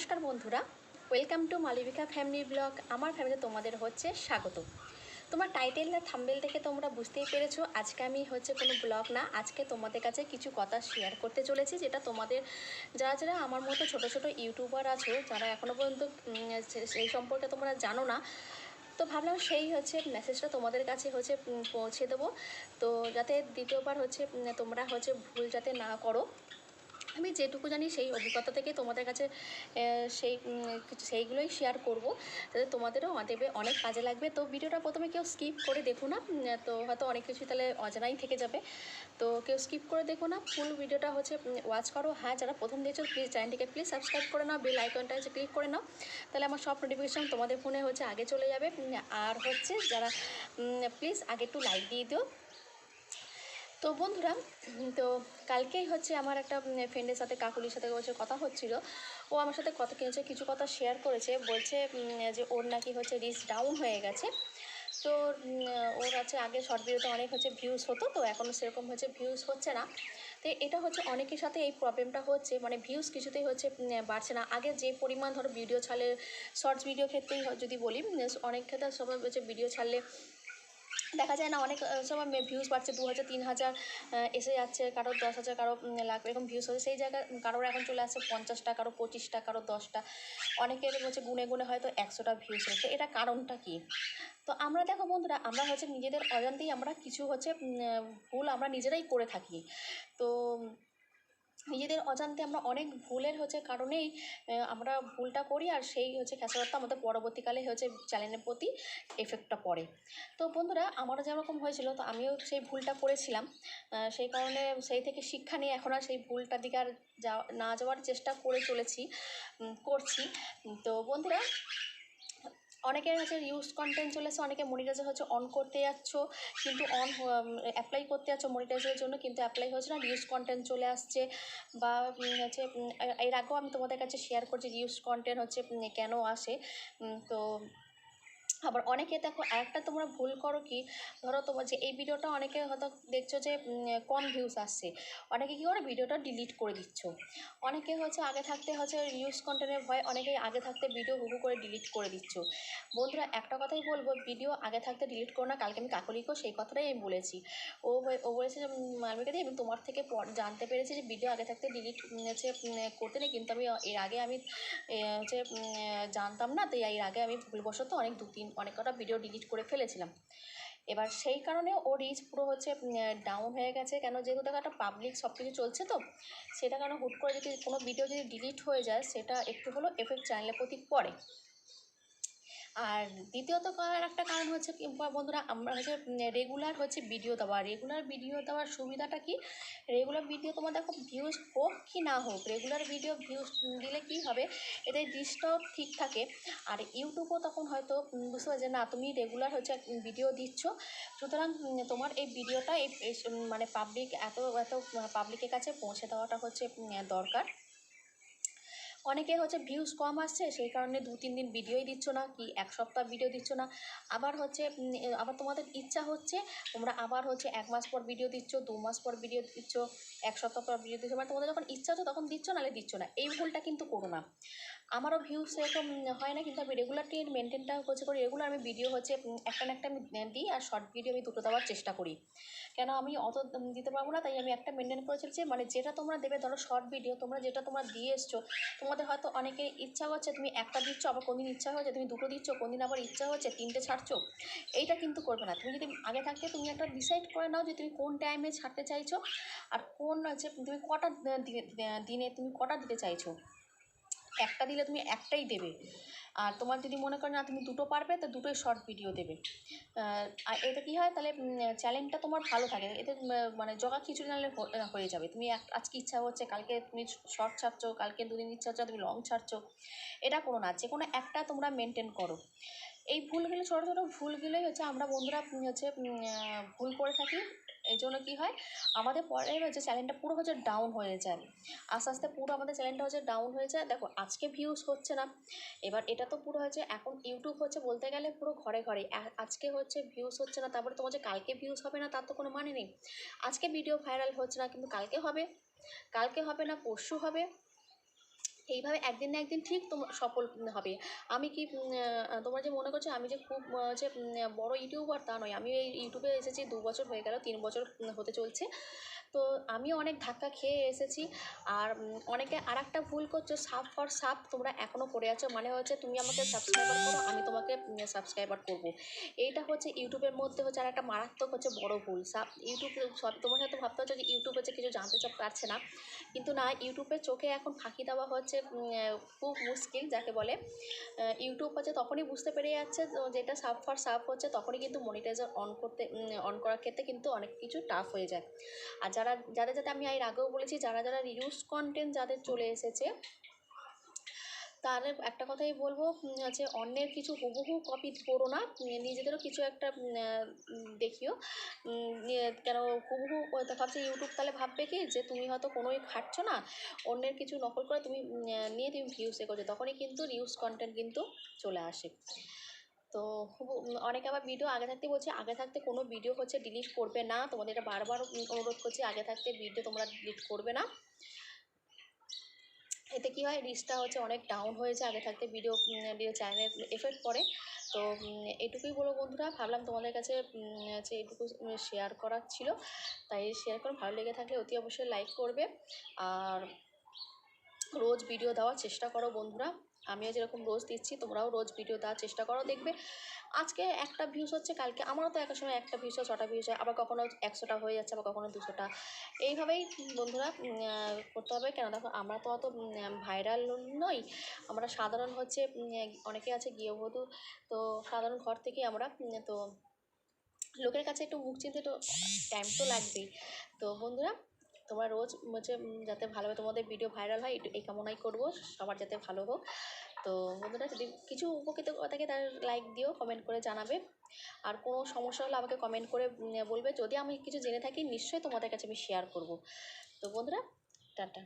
নমস্কার বন্ধুরা welcome to Malabika family vlog আমার ফ্যামিলিতে তোমাদের হচ্ছে স্বাগত তোমার টাইটেল না থাম্বেল দেখে তোমরা বুঝতেই পেরেছ, আজকে আমি হচ্ছে কোনো ব্লগ না, আজকে তোমাদের কাছে কিছু কথা শেয়ার করতে চলেছি, যেটা তোমাদের যারা যারা আমার মতো ছোট ছোট ইউটিউবার আছো, যারা এখনও পর্যন্ত সেই সম্পর্কে তোমরা জানো না, তো ভাবলাম সেই হচ্ছে মেসেজটা তোমাদের কাছে হচ্ছে পৌঁছে দেবো। তো যাতে দ্বিতীয়বার হচ্ছে তোমরা হচ্ছে ভুল যাতে না করো আমি যেটুকু জানি সেই অভিজ্ঞতা থেকে তোমাদের কাছে সেই সেইগুলোই শেয়ার করব। যাতে তোমাদেরও দেবে অনেক কাজে লাগবে। তো ভিডিওটা প্রথমে কেউ স্কিপ করে দেখো না। তো হয়তো অনেক কিছুই তাহলে অজানাই থেকে যাবে। তো কেউ স্কিপ করে দেখো না। ফুল ভিডিওটা হচ্ছে ওয়াচ করো। হ্যাঁ যারা প্রথম দেখছ প্লিজ চ্যানেলটিকে প্লিজ সাবস্ক্রাইব করে নাও। বেল আইকনটা হচ্ছে ক্লিক করে নাও। তাহলে আমার সব নোটিফিকেশান তোমাদের ফোনে হচ্ছে আগে চলে যাবে। আর হচ্ছে যারা প্লিজ আগে একটু লাইক দিয়ে দিও। তো বন্ধুরা, তো কালকেই হচ্ছে আমার একটা ফ্রেন্ডের সাথে, কাকুলির সাথে হচ্ছে কথা হচ্ছিল। ও আমার সাথে কথা কিছু কিছু কথা শেয়ার করেছে। বলছে যে ওর নাকি হচ্ছে রিচ ডাউন হয়ে গেছে। তো ওর আছে আগে শর্ট ভিডিওতে অনেক হচ্ছে ভিউজ হতো, তো এখনও সেরকম হচ্ছে ভিউজ হচ্ছে না। তো এটা হচ্ছে অনেকের সাথে এই প্রবলেমটা হচ্ছে মানে ভিউজ কিছুতেই হচ্ছে বাড়ছে না। আগে যে পরিমাণ ধরো ভিডিও ছাড়লে শর্টস ভিডিও ক্ষেত্রেই যদি বলি অনেক ক্ষেত্রে সবাই হচ্ছে ভিডিও ছাড়লে দেখা যায় না, অনেক সময় ভিউজ বাড়ছে, দু হাজার, তিন হাজার এসে যাচ্ছে, কারোর দশ হাজার, কারও লাখ, এরকম ভিউজ হচ্ছে। সেই জায়গায় কারোর এখন চলে আসছে পঞ্চাশটা, কারও পঁচিশটা, কারও দশটা। অনেকের হচ্ছে গুনে গুনে হয়তো একশোটা ভিউজ হচ্ছে। এটা কারণটা কি? তো আমরা দেখো বন্ধুরা, আমরা হচ্ছে নিজেদের অজান্তেই আমরা কিছু হচ্ছে ভুল আমরা নিজেরাই করে থাকি। তো নিজেদের অজান্তে আমরা অনেক ভুলের হচ্ছে কারণেই আমরা ভুলটা করি আর সেই হচ্ছে খেসারতটা আমাদের পরবর্তীকালে হচ্ছে চ্যানেলের প্রতি এফেক্টটা পড়ে। তো বন্ধুরা, আমারও যেরকম হয়েছিল, তো আমিও সেই ভুলটা করেছিলাম। সেই কারণে সেই থেকে শিক্ষা নিয়ে এখন আর সেই ভুলটার দিকে আর যাওয়া, না যাওয়ার চেষ্টা করে চলেছি করছি। তো বন্ধুরা অনেকের হচ্ছে ইউজ কন্টেন্ট চলে আসছে অনেকে মনিটাইজার হচ্ছে অন করতে যাচ্ছ, কিন্তু অন অ্যাপ্লাই করতে যাচ্ছ মনিটাইজারের জন্য, কিন্তু অ্যাপ্লাই হচ্ছে না রিউজ কন্টেন্ট চলে আসছে, বা হচ্ছে এর আগেও আমি তোমাদের কাছে শেয়ার করছি রিউজ কন্টেন্ট হচ্ছে কেন আসে তো আবার অনেকে দেখো, আরেকটা তোমরা ভুল করো কি? ধরো তোমার যে এই ভিডিওটা অনেকে হয়তো দেখছ যে কম ভিউজ আসছে। অনেকে কী করে? ভিডিওটা ডিলিট করে দিচ্ছ। অনেকে হচ্ছে আগে থাকতে হচ্ছে নিউজ কন্টেন্টের ভয় অনেকেই আগে থাকতে ভিডিও হুহু করে ডিলিট করে দিচ্ছ। বন্ধুরা, একটা কথাই বলব ভিডিও আগে থাকতে ডিলিট করো না, কালকে আমি কাকলিকেও সেই কথাটাই আমি বলেছি। ও ও বলেছে যে মালবিকা দিয়ে আমি তোমার থেকে জানতে পেরেছি যে ভিডিও আগে থাকতে ডিলিট হচ্ছে করতে নেই, কিন্তু আমি, এর আগে আমি হচ্ছে জানতাম না, তো এর আগে আমি ভুলবশত অনেক দু তিন অনেক কটা ভিডিও ডিলিট করে ফেলেছিলাম। এবার সেই কারণে ও রিচ পুরো হচ্ছে ডাউন হয়ে গেছে। কেন যেহেতু দেখো একটা পাবলিক সব কিছু চলছে তো, সেটা কারণে হুট করে যদি কোনো ভিডিও যদি ডিলিট হয়ে যায়, সেটা একটু হলেও এফেক্ট চ্যানেলের প্রতি পড়ে। আর দ্বিতীয়ত করার একটা কারণ হচ্ছে কি বন্ধুরা, আমরা হচ্ছে রেগুলার হচ্ছে ভিডিও দেওয়া। রেগুলার ভিডিও দেওয়ার সুবিধাটা কি? রেগুলার ভিডিও তোমার দেখো ভিউজ হোক কি না হোক রেগুলার ভিডিও ভিউজ দিলে কি হবে? এতে রিচটাও ঠিক থাকে। আর ইউটিউবও তখন হয়তো বুঝতে পারছে না, তুমি রেগুলার হচ্ছে ভিডিও দিচ্ছ। সুতরাং তোমার এই ভিডিওটা এই মানে পাবলিক এত এত পাবলিকের কাছে পৌঁছে দেওয়াটা হচ্ছে দরকার। অনেকে হচ্ছে ভিউস কম আসছে, সেই কারণে দু, তিন দিন ভিডিওই দিচ্ছ না, কি এক সপ্তাহ ভিডিও দিচ্ছ না। আবার হচ্ছে আবার তোমাদের ইচ্ছা হচ্ছে, তোমরা আবার হচ্ছে এক মাস পর ভিডিও দিচ্ছ, দু মাস পর ভিডিও দিচ্ছ, এক সপ্তাহ পর ভিডিও দিচ্ছ মানে তোমাদের যখন ইচ্ছা হচ্ছে তখন দিচ্ছ, নাহলে দিচ্ছ না। এই ভুলটা কিন্তু করো না। আমারও ভিউজ সেরকম হয় না, কিন্তু আমি রেগুলারটি মেনটেনটা হচ্ছে করি। রেগুলার আমি ভিডিও হচ্ছে একটা না একটা আমি দিই আর শর্ট ভিডিও আমি দুটো দেওয়ার চেষ্টা করি। কেন আমি অত দিতে পারব না, তাই আমি একটা মেনটেন করে চলছি মানে যেটা তোমরা দেবে, ধরো শর্ট ভিডিও তোমরা যেটা তোমরা দিয়ে এসছো, তোমাদের হয়তো অনেকে ইচ্ছা হচ্ছে, তুমি একটা দিচ্ছ, আবার কোনদিন ইচ্ছা হচ্ছে তুমি দুটো দিচ্ছ, কোনদিন আবার ইচ্ছা হচ্ছে তিনটে ছাড়ছো, এইটা কিন্তু করবে না। তুমি যদি আগে থাকতে তুমি একটা ডিসাইড করে নাও যে তুমি কোন টাইমে ছাড়তে চাইছো, আর কোন হচ্ছে, তুমি কটা দিনে তুমি কটা দিতে চাইছো। একটা দিলে তুমি একটাই দেবে। আর তোমার যদি মনে করো না তুমি দুটো পারবে, তো দুটোই শর্ট ভিডিও দেবে। আর এটা কী হয়, তাহলে চ্যালেঞ্জটা তোমার ভালো থাকে। এতে মানে জগা খিচুড়ি নাহলে হয়ে যাবে। তুমি আজকে ইচ্ছা হচ্ছে, কালকে তুমি শর্ট ছাড়ছো, কালকে দুদিন ইচ্ছা হচ্ছে তুমি লং ছাড়ছো। এটা করো না, যে কোনো একটা তোমরা মেনটেন করো। এই ভুলগুলো, ছোটো ছোটো ভুলগুলোই হচ্ছে, আমরা বন্ধুরা হচ্ছে ভুল করে থাকি। এই জন্য কী হয়? আমাদের পরে যে চ্যানেলটা পুরো হচ্ছে ডাউন হয়ে যায়। আস্তে আস্তে পুরো আমাদের চ্যানেলটা হচ্ছে ডাউন হয়ে যায়। দেখো, আজকে ভিউজ হচ্ছে না। এবার এটা তো পুরো হয়েছে এখন ইউটিউব হচ্ছে বলতে গেলে পুরো ঘরে ঘরে। আজকে হচ্ছে ভিউজ হচ্ছে না, তারপরে তোমার যে কালকে ভিউজ হবে না, তার তো কোনো মানে নেই। আজকে ভিডিও ভাইরাল হচ্ছে না, কিন্তু কালকে হবে। কালকে হবে না, পরশু হবে। এইভাবে একদিন না একদিন ঠিক তোমরা সফল হবে। আমি কি তোমরা যে মনে করছ, আমি যে খুব যে বড় ইউটিউবার তা নয়। আমি এই ইউটিউবে এসেছি, দু বছর হয়ে গেল, তিন বছর হতে চলছে। তো আমিও অনেক ধাক্কা খেয়ে এসেছি। আর অনেকে আর একটা ভুল করছ, সাপ ফর সাপ, তোমরা এখনও করে আছো। মানে হচ্ছে তুমি আমাকে সাবস্ক্রাইবার করো, আমি তোমাকে সাবস্ক্রাইবার করব। এইটা হচ্ছে ইউটিউবের মধ্যে হচ্ছে আর একটা মারাত্মক হচ্ছে বড় ভুল। সাব ইউটিউব, সব, তোমার হয়তো ভাবতে হচ্ছে যে ইউটিউব হচ্ছে কিছু জানতে চাপ পারছে না। কিন্তু না, ইউটিউবের চোখে এখন ফাঁকি দেওয়া হচ্ছে খুব মুশকিল যাকে বলে। ইউটিউব হচ্ছে তখনই বুঝতে পেরে যাচ্ছে যেটা সাফ ফর সাফ হচ্ছে তখনই কিন্তু মনিটাইজার অন করতে অন করার ক্ষেত্রে কিন্তু অনেক কিছু টাফ হয়ে যায়। আর যারা, যাদের যাতে আমি এর আগেও বলেছি, যারা যারা রিউজ কন্টেন্ট যাদের চলে এসেছে তাদের একটা কথাই বলব যে অন্যের কিছু হুবহু কপি করো না নিজেদেরও কিছু একটা দেখিও। কেন হুবহু ভাবছে ইউটিউব তাহলে ভাববে কি, যে তুমি হয়তো কোনোই খাটছো না, অন্যের কিছু নকল করে তুমি নিয়ে তুমি ভিউস এ করছ, তখনই কিন্তু রিউজ কন্টেন্ট কিন্তু চলে আসে। তো অনেকে আবার ভিডিও আগে থাকতে বলছে, আগে থাকতে কোনো ভিডিও হচ্ছে ডিলিট করবে না, তোমাদের এটা বারবার অনুরোধ করছি, আগে থাকতে ভিডিও তোমরা ডিলিট করবে না। এতে কী হয় রিচটা হচ্ছে অনেক ডাউন হয়ে যায় আগে থাকতে ভিডিও ভিডিও চ্যানেলের এফেক্ট পড়ে। তো এটুকুই বলো বন্ধুরা, ভাবলাম তোমাদের কাছে হচ্ছে এটুকু শেয়ার করার ছিল। তাই শেয়ার করে, ভালো লেগে থাকলে অতি অবশ্যই লাইক করবে। আর রোজ ভিডিও দেওয়ার চেষ্টা করো বন্ধুরা। আমিও যেরকম রোজ দিচ্ছি, তোমরাও রোজ ভিডিও দেওয়ার চেষ্টা করো, দেখবে আজকে একটা ভিউস হচ্ছে, কালকে আমারও তো একটা সময় একটা ভিউস হয়, ছটা ভিউস হয়, আবার কখনো একশোটা হয়ে যাচ্ছে, আবার কখনো দুশোটা। এইভাবেই বন্ধুরা করতে হবে কেন দেখো আমরা তো অত ভাইরাল নই, আমরা সাধারণ হচ্ছে অনেকে আছে গৃহবধূ, তো সাধারণ ঘর থেকে আমরা তো লোকের কাছে একটু মুখ চিনতে তো টাইম তো লাগবেই। তো বন্ধুরা তোমরা রোজ হচ্ছে যাতে ভালোভাবে তোমাদের ভিডিও ভাইরাল হয় এই কামনাই করব, সবার যাতে ভালো হোক। তো বন্ধুরা, যদি কিছু উপকৃত থাকে তার লাইক দিও কমেন্ট করে জানাবে। আর কোনো সমস্যা হলে আমাকে কমেন্ট করে বলবে। যদি আমি কিছু জেনে থাকি, নিশ্চয়ই তোমাদের কাছে আমি শেয়ার করব। তো বন্ধুরা, টাটা।